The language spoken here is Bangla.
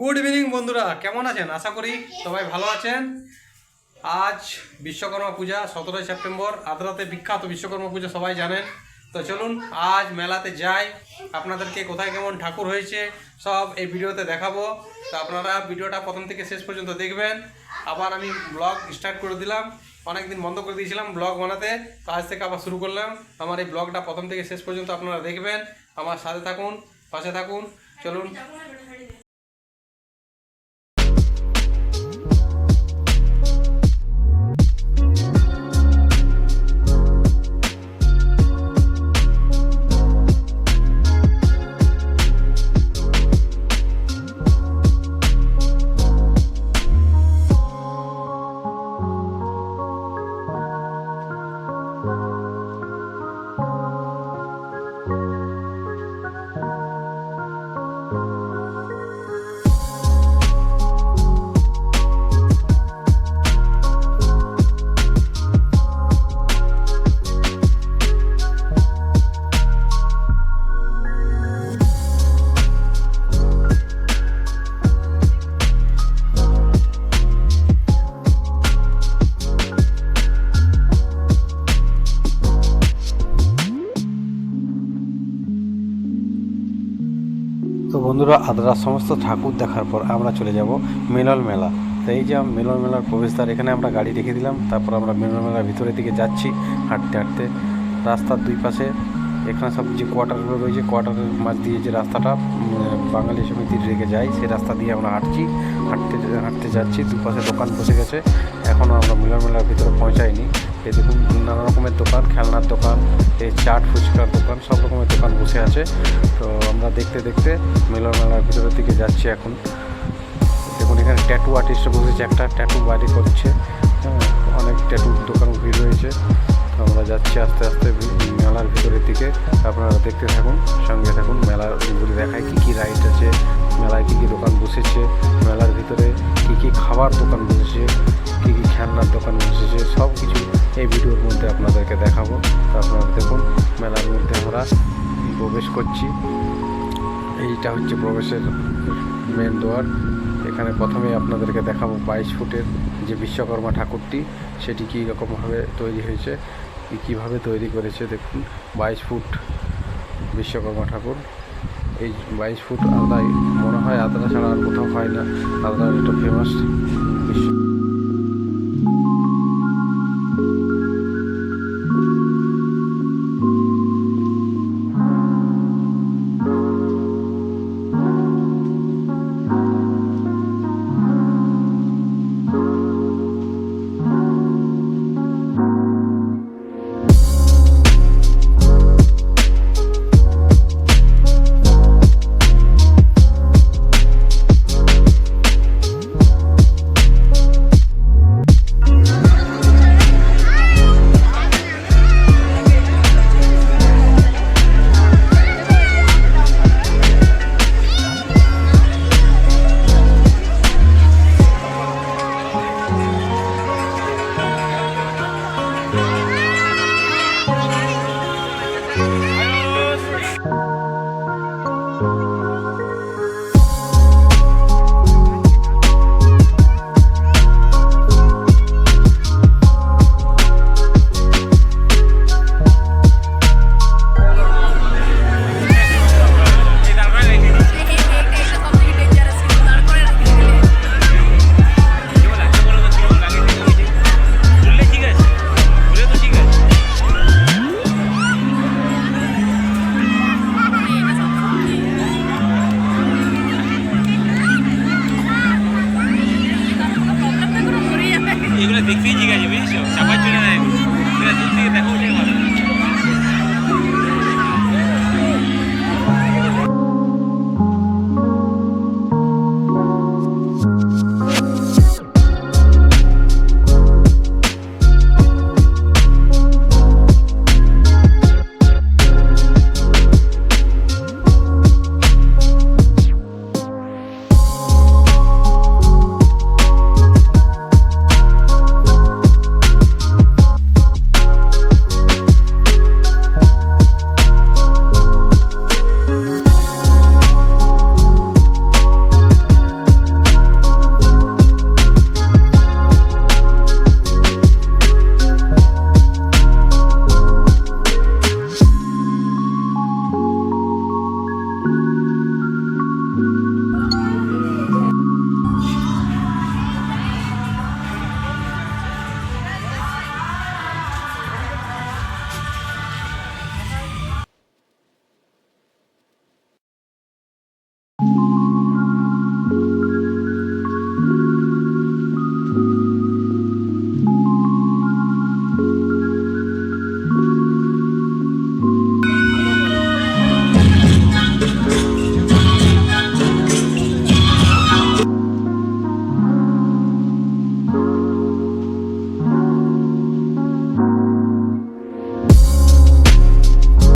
গুড ইভিনিং বন্ধুরা। কেমন আছেন? আশা করি সবাই ভালো আছেন। আজ বিশ্বকর্মা পূজা, সতেরোই সেপ্টেম্বর, আদ্রাতে বিখ্যাত বিশ্বকর্মা পূজা সবাই জানেন। তো চলুন, আজ মেলাতে যাই। আপনাদেরকে কোথায় কেমন ঠাকুর হয়েছে, সব এই ভিডিওতে দেখাবো। তো আপনারা ভিডিওটা প্রথম থেকে শেষ পর্যন্ত দেখবেন। আবার আমি ব্লগ স্টার্ট করে দিলাম। অনেকদিন বন্ধ করে দিয়েছিলাম ব্লগ বানাতে। তো আজ থেকে আবার শুরু করলাম। আমার এই ব্লগটা প্রথম থেকে শেষ পর্যন্ত আপনারা দেখবেন। আমার সাথে থাকুন, পাশে থাকুন। চলুন তো বন্ধুরা আদ্রার সমস্ত ঠাকুর দেখার পর আমরা চলে যাব মিলন মেলা। তো এই যে মিলন মেলার প্রবেশদ্বার, এখানে আমরা গাড়ি রেখে দিলাম। তারপর আমরা মিলন মেলার ভিতরের দিকে যাচ্ছি হাঁটতে হাঁটতে। রাস্তার দুই পাশে এখানে সব যে কোয়ার্টারগুলো রয়েছে কোয়ার্টারের মাঝ দিয়ে যে রাস্তাটা বাঙালি সমিতির রেখে যায়, সেই রাস্তা দিয়ে আমরা হাঁটছি, হাঁটতে হাঁটতে যাচ্ছি। দুপাশে দোকান বসে গেছে। এখনও আমরা মিলন মেলার ভিতরে পৌঁছাইনি। এই দেখুন, নানা রকমের দোকান এই চাট ফুচকার দোকান, সব রকমের দোকান বসে আছে। তো আমরা দেখতে দেখতে মিলন মেলার ভিতরের দিকে যাচ্ছি এখন। দেখুন, এখানে ট্যাটু আর্টিস্ট বসেছে। একটা ট্যাটু বাড়ি করছে। হ্যাঁ অনেক ট্যাটু দোকান ভিড় রয়েছে। তো আমরা যাচ্ছি আস্তে আস্তে মেলার ভিতরের দিকে। আপনারা দেখতে থাকুন, সঙ্গে থাকুন, মেলার মেলার মধ্যে আমরা প্রবেশ করছি। এইটা হচ্ছে প্রবেশের মেন দোয়ার এখানে প্রথমে আপনাদেরকে দেখাবো বাইশ ফুটের যে বিশ্বকর্মা ঠাকুরটি, সেটি কী রকমভাবে তৈরি হয়েছে কীভাবে তৈরি করেছে, দেখুন। বাইশ ফুট বিশ্বকর্মা ঠাকুর। এই বাইশ ফুট আলাদাই মনে হয় আদ্রা ছাড়া আর কোথাও হয় না। আদ্রার এটা ফেমাস বিশ্ব